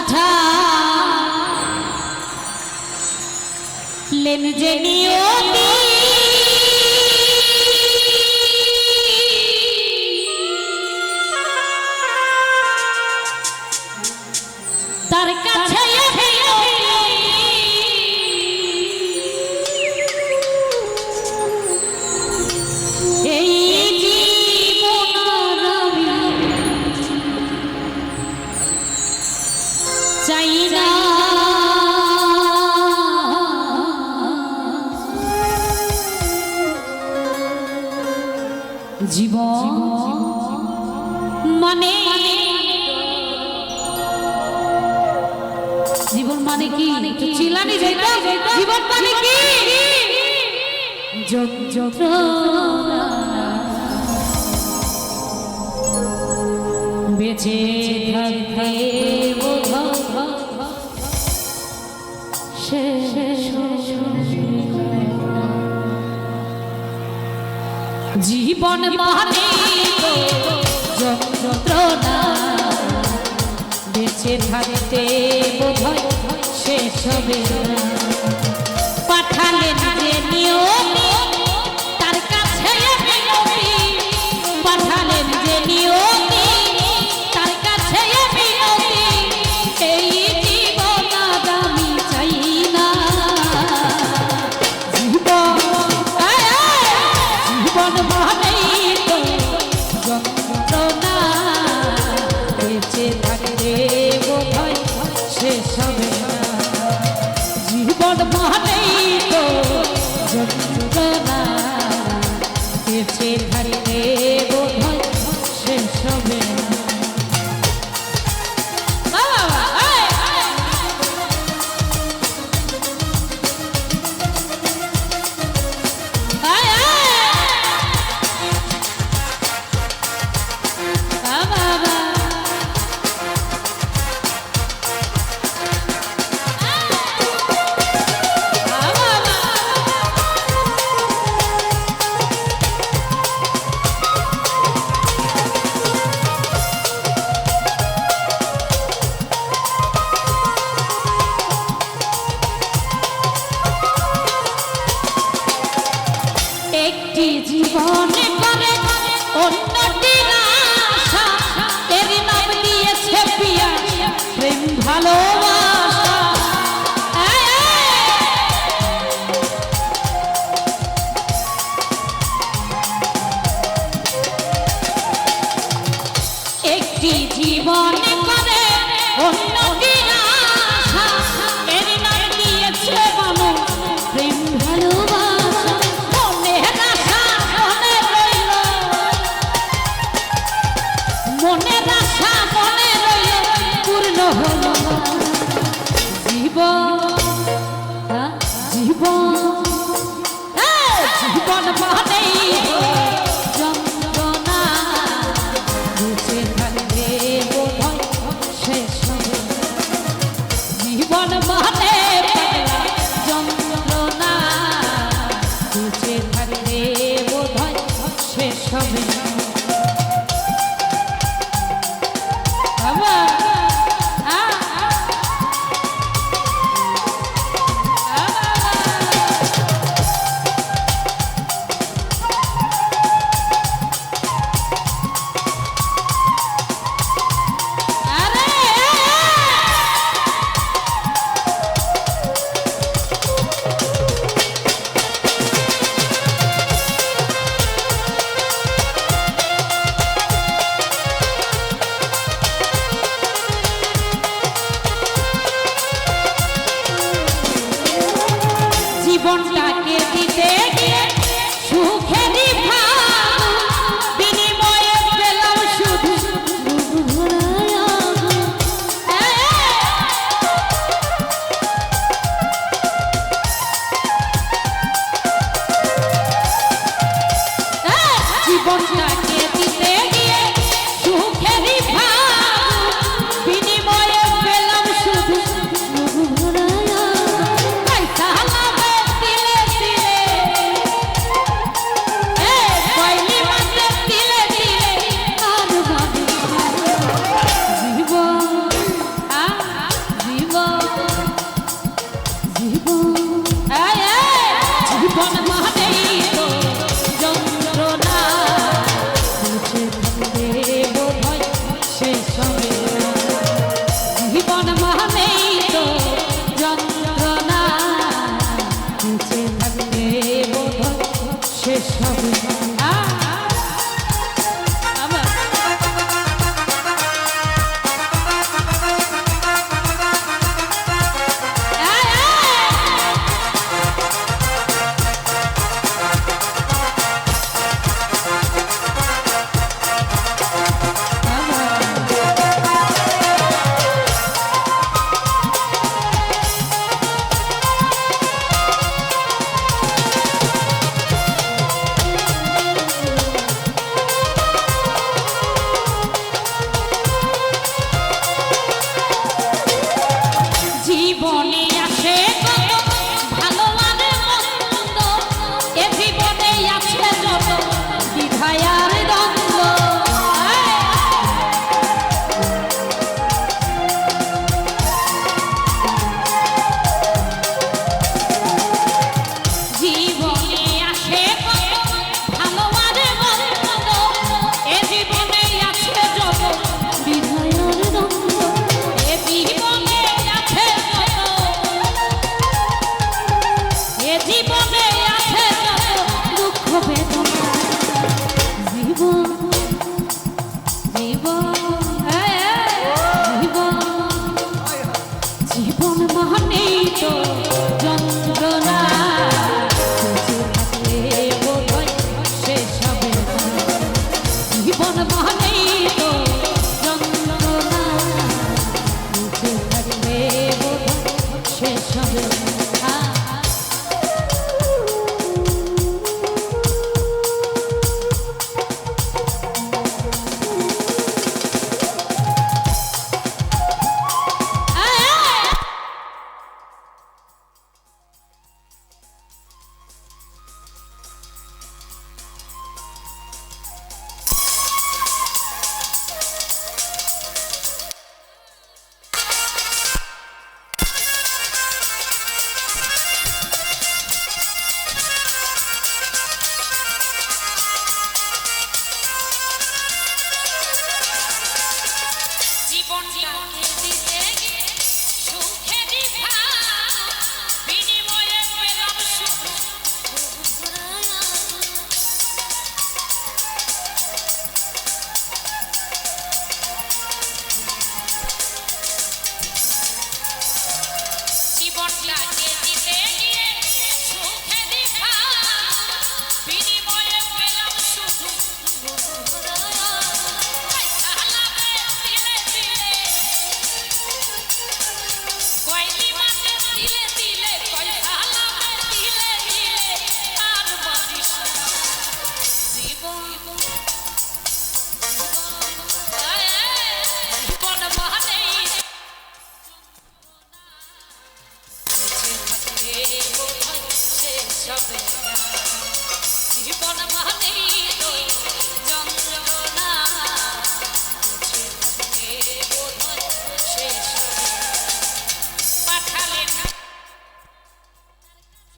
পাঠালেন যে নিয়তি তার কাছে জীবন মানে জীবন মানে কি? চিলানি জীবন মানে কি? মানে বেঁচে জীবন মানে যন্ত্রণা। বেঁচে থাকতে বোধ হয় শেষ হবে। না যেতে থাকলে বোধয় শেষ হবে না জীবন মানেই তো যন্ত্রণা বেঁচে বেঁচে থাকলে বোধ হয় শেষ হবে মন I can be সবে জীবন মানে